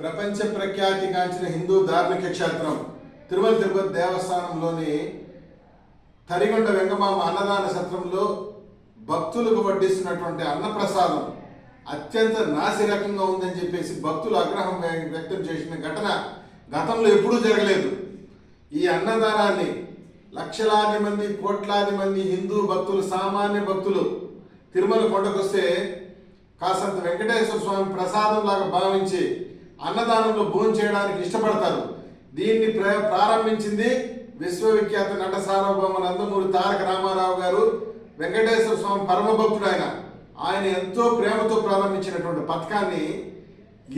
ప్రపంచ ప్రఖ్యాతిగాంచిన హిందూ ధార్మిక క్షేత్రం తిరుమల తిరుపతి దేవస్థానంలోని తరిగొండ వెంగమామ అన్నదాన సత్రంలో భక్తులకు వడ్డిస్తున్నటువంటి అన్నప్రసాదం అత్యంత నాసిరకంగా ఉందని చెప్పేసి భక్తులు ఆగ్రహం వ్యక్తం చేసిన ఘటన గతంలో ఎప్పుడూ జరగలేదు. ఈ అన్నదానాన్ని లక్షలాది మంది కోట్లాది మంది హిందూ భక్తులు సామాన్య భక్తులు తిరుమల కొండకొస్తే కాసంత వెంకటేశ్వర స్వామి ప్రసాదం లాగా భావించి అన్నదానంలో భోజనం చేయడానికి ఇష్టపడతారు. దీన్ని ప్ర ప్రారంభించింది విశ్వవిఖ్యాత నట సార్వభౌమ నందమూరి తారక రామారావు గారు వెంకటేశ్వర స్వామి పరమ భక్తుడు ఆయన. ఆయన ఎంతో ప్రేమతో ప్రారంభించినటువంటి పథకాన్ని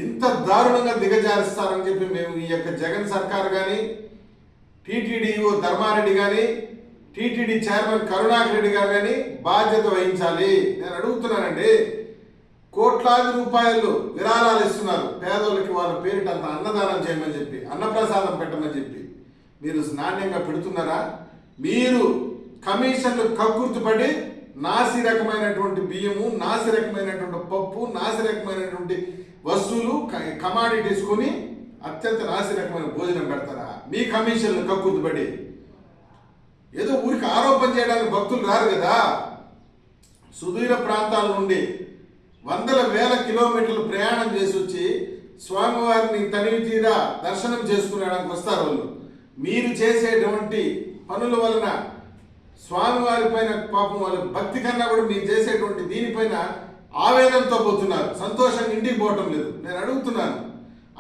ఇంత దారుణంగా దిగజారుస్తారని చెప్పి మేము ఈ యొక్క జగన్ సర్కార్ కానీ టీటీడీఓ ధర్మారెడ్డి కానీ టీటీడీ చైర్మన్ కరుణాకర్ రెడ్డి గారు కానీ బాధ్యత వహించాలి. నేను అడుగుతున్నానండి కోట్లాది రూపాయలు విరాళాలు ఇస్తున్నారు. పేదోళ్ళకి వాళ్ళ పేరిట అంత అన్నదానం చేయమని చెప్పి అన్నప్రసాదం పెట్టమని చెప్పి. మీరు నాణ్యంగా పెడుతున్నారా? మీరు కమిషన్లు కక్కుర్తిపడి నాసి రకమైనటువంటి బియ్యము నాసి రకమైనటువంటి పప్పు నాసి రకమైనటువంటి వస్తువులు కమాడిటీస్ కొని అత్యంత నాసి రకమైన భోజనం పెడతారా? మీ కమిషన్లు కక్కుర్తుపడి. ఏదో ఊరికి ఆరోపణ చేయడానికి భక్తులు రారు కదా. సుదూర ప్రాంతాల నుండి వందల వేల కిలోమీటర్లు ప్రయాణం చేసి వచ్చి స్వామివారిని తనివి తీరా దర్శనం చేసుకునేడానికి వస్తారు వాళ్ళు. మీరు చేసేటువంటి పనుల వలన స్వామివారి పైన పాపం వాళ్ళ భక్తి కన్నా కూడా మీరు చేసేటువంటి దీనిపైన ఆవేదనతో పోతున్నారు. సంతోషంగా ఇంటికి పోవటం లేదు. నేను అడుగుతున్నాను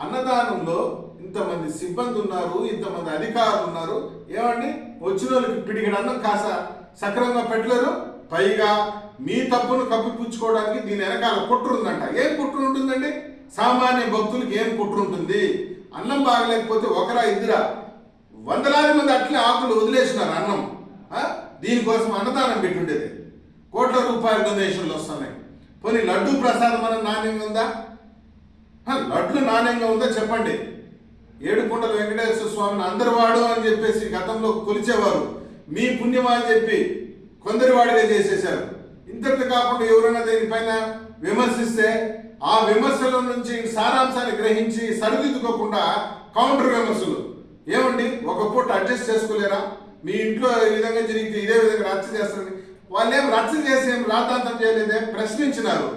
అన్నదానంలో ఇంతమంది సిబ్బంది ఉన్నారు ఇంతమంది అధికారులు ఉన్నారు. ఏమండి? వచ్చిన వాళ్ళకి పిడిగిన అన్నం కాస సక్రమంగా పెట్టలేరు? పైగా మీ తప్పును కప్పిపుచ్చుకోవడానికి దీని వెనకాల కుట్ర ఉందంట. ఏం కుట్ర ఉంటుందండి? సామాన్య భక్తులకి ఏం కుట్ర ఉంటుంది? అన్నం బాగలేకపోతే ఒకరా ఇద్దరా? వందలాది మంది అట్లే ఆకులు వదిలేసినారు అన్నం. దీనికోసం అన్నదానం పెట్టుండేది. కోట్ల రూపాయల డొనేషన్లు వస్తున్నాయి. పోనీ లడ్డు ప్రసాదం అన్న నాణ్యంగా ఉందా? లడ్డు లడ్లు నాణ్యంగా ఉందా చెప్పండి. ఏడుకొండల వెంకటేశ్వర స్వామిని అందరు వాడు అని చెప్పేసి గతంలో కొలిచేవారు. మీ పుణ్యమా అని చెప్పి కొందరి వాడిదే చేసేశారు. ఇంతటి కాకుండా ఎవరైనా దీనిపైన విమర్శిస్తే ఆ విమర్శల నుంచి సారాంశాన్ని గ్రహించి సరిదిద్దుకోకుండా కౌంటర్ విమర్శలు. ఏమండి? ఒక పూట అడ్జస్ట్ చేసుకోలేరా? మీ ఇంట్లో ఈ విధంగా జరిగితే ఇదే విధంగా రచ్చ చేస్తారని. వాళ్ళు ఏం రచ్చ చేసి ఏం రాతాంతం చేయలేదే? ప్రశ్నించినారు.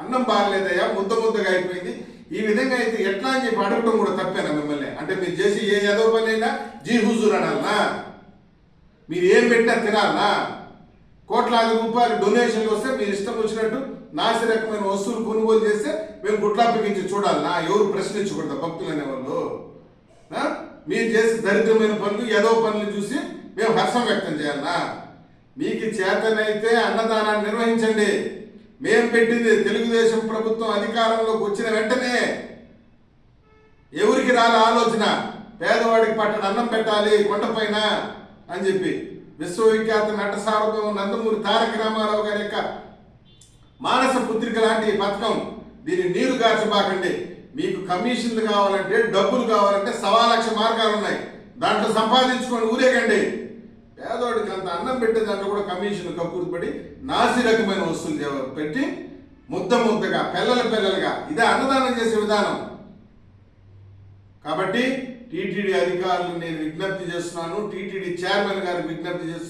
అన్నం బాగలేదయ్యా ముద్ద ముద్దగా అయిపోయింది. ఈ విధంగా అయితే ఎట్లా అని చెప్పి అడగడం కూడా తప్పేనా మిమ్మల్ని? అంటే మీరు చేసి ఏ ఏదో పని అయినా జీ హుజూర్ అనాలనా? మీరు ఏం పెట్టినా తినాలనా? కోట్లాది రూపాయలు డొనేషన్లు వస్తే మీరు ఇష్టం వచ్చినట్టు నాసి రకమైన వస్తువులు కొనుగోలు చేస్తే మేము గుట్లాపగించి చూడాలనా ఎవరు ప్రశ్నించకూడదు భక్తులు అనేవాళ్ళు. మీరు చేసే దరిద్రమైన పనులు ఏదో పనులు చూసి మేము హర్షం వ్యక్తం చేయాలనా మీకు చేతనైతే అన్నదానాన్ని నిర్వహించండి. మేం పెట్టింది తెలుగుదేశం ప్రభుత్వం అధికారంలోకి వచ్చిన వెంటనే ఎవరికి రాలే ఆలోచన? పేదవాడికి పట్టడం అన్నం పెట్టాలి కొండపైన అని చెప్పి. విశ్వవిఖ్యాత నట సార్వభౌమ నందమూరి తారక రామారావు గారి యొక్క మానస పుత్రిక లాంటి పథకం దీన్ని నీరు గార్చబాకండి. మీకు కమిషన్లు కావాలంటే డబ్బులు కావాలంటే సవా లక్ష మార్గాలు ఉన్నాయి. దాంట్లో సంపాదించుకొని ఊరేగండి. పేదోడికి అంత అన్నం పెట్టే దాంట్లో కూడా కమిషన్ కక్కుర్తిపడి నాసి రకమైన వస్తువులు పెట్టి ముద్ద ముద్దగా పిల్లల పిల్లలుగా ఇదే అన్నదానం చేసే విధానం. కాబట్టి టీటీడీ అధికారులు నేను విజ్ఞప్తి చేస్తున్నాను. టీటీడీ చైర్మన్ గారికి విజ్ఞప్తి చేస్తున్నాను.